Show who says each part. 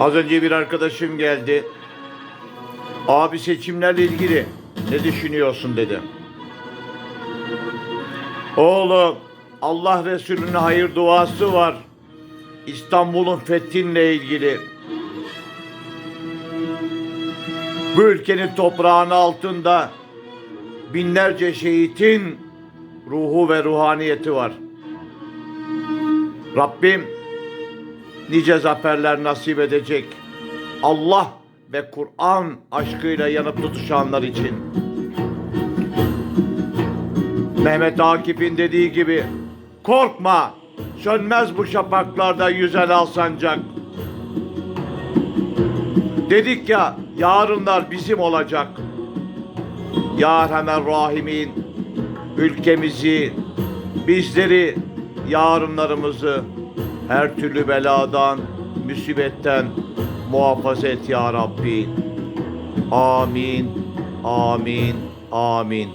Speaker 1: Az önce bir arkadaşım geldi. Abi seçimlerle ilgili ne düşünüyorsun dedi. Oğlum Allah Resulü'nün hayır duası var. İstanbul'un fethinle ilgili. Bu ülkenin toprağının altında binlerce şehitin ruhu ve ruhaniyeti var. Rabbim nice zaferler nasip edecek. Allah ve Kur'an aşkıyla yanıp tutuşanlar için. Mehmet Akif'in dediği gibi korkma sönmez bu şafaklarda yüzen al sancak. Dedik ya yarınlar bizim olacak. Ya Erhamer Rahimin ülkemizi, bizleri, yarınlarımızı her türlü beladan, musibetten muhafaza et ya Rabbi. Amin, amin, amin.